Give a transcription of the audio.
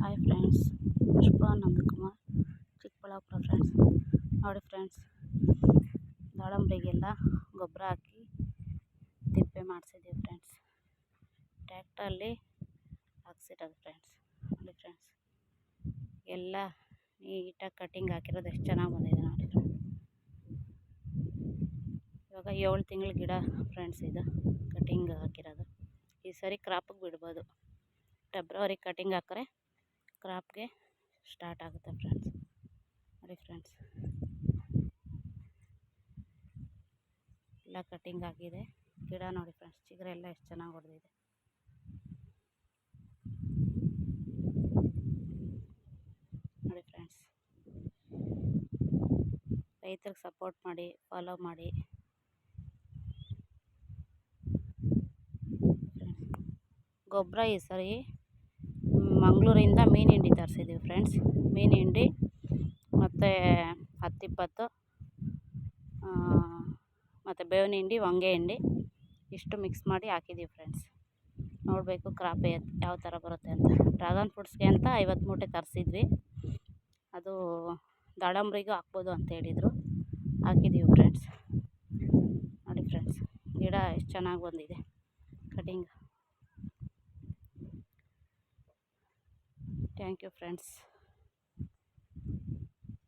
Hi friends Pushpa Nandakumar Chikkaballapura friends ನೋಡಿ friends ದಾಳಂಬ್ರಿಗೆಲ್ಲ ಗೊಬ್ಬರ ಹಾಕಿ ತಿಪ್ಪೆ ಮಾಡಿಸಿದ್ದೀವಿ ಫ್ರೆಂಡ್ಸ್ ಟ್ಯಾಕ್ಟ್ರಲ್ಲಿ ಹಾಕ್ಸಿರೋದು ಫ್ರೆಂಡ್ಸ್ ನೋಡಿ ಫ್ರೆಂಡ್ಸ್ ಎಲ್ಲ ನೀಟಾಗಿ ಕಟಿಂಗ್ ಹಾಕಿರೋದು ಎಷ್ಟು ಚೆನ್ನಾಗಿ ಬಂದಿದೆ ನೋಡಿ ಫ್ರೆಂಡ್ಸ್ ಇವಾಗ ಏಳು ತಿಂಗಳ ಗಿಡ ಫ್ರೆಂಡ್ಸ್ ಇದು ಕಟಿಂಗ್ ಹಾಕಿರೋದು. ಈ ಸರಿ ಕ್ರಾಪಿಗೆ ಬಿಡ್ಬೋದು. ಫೆಬ್ರವರಿ ಕಟಿಂಗ್ ಹಾಕಿದ್ರೆ ಕ್ರಾಪ್ಗೆ ಸ್ಟಾರ್ಟ್ ಆಗುತ್ತೆ ಫ್ರೆಂಡ್ಸ್. ನೋಡಿ ಫ್ರೆಂಡ್ಸ್. ಎಲ್ಲ ಕಟ್ಟಿಂಗ್ ಆಗಿದೆ. ಗಿಡ ನೋಡಿ ಫ್ರೆಂಡ್ಸ್, ಚಿಗುರೆ ಎಲ್ಲ ಎಷ್ಟು ಚೆನ್ನಾಗಿ ಹೊಡೆದಿದೆ. ನೋಡಿ ಫ್ರೆಂಡ್ಸ್. ರೈತರಿಗೆ ಸಪೋರ್ಟ್ ಮಾಡಿ ಫಾಲೋ ಮಾಡಿ. ಗೊಬ್ಬರ ಈ ಸರಿ ಮಂಗಳೂರಿಂದ ಮೀನು ಹಿಂಡಿ ತರಿಸಿದ್ದೀವಿ ಫ್ರೆಂಡ್ಸ್ ಮೀನು ಹಿಂಡಿ, ಮತ್ತು ಹತ್ತಿಪ್ಪತ್ತು ಮತ್ತು ಬೇವಿನ ಹಿಂಡಿ, ಹೊಂಗೆ ಹಿಂಡಿ, ಇಷ್ಟು ಮಿಕ್ಸ್ ಮಾಡಿ ಹಾಕಿದ್ದೀವಿ ಫ್ರೆಂಡ್ಸ್ ನೋಡಬೇಕು ಕ್ರಾಪ್ ಯಾವ ಥರ ಬರುತ್ತೆ ಅಂತ. ಡ್ರಾಗನ್ ಫ್ರೂಟ್ಸ್ಗೆ ಅಂತ ಐವತ್ತು ಮೂಟೆ ತರಿಸಿದ್ವಿ. ಅದು ದಾಳಂಬ್ರಿಗೂ ಹಾಕ್ಬೋದು ಅಂತ ಹೇಳಿದರು. ಹಾಕಿದ್ದೀವಿ ಫ್ರೆಂಡ್ಸ್ ನೋಡಿ ಫ್ರೆಂಡ್ಸ್ ಗಿಡ ಎಷ್ಟು ಚೆನ್ನಾಗಿ ಬಂದಿದೆ. Cutting thank you friends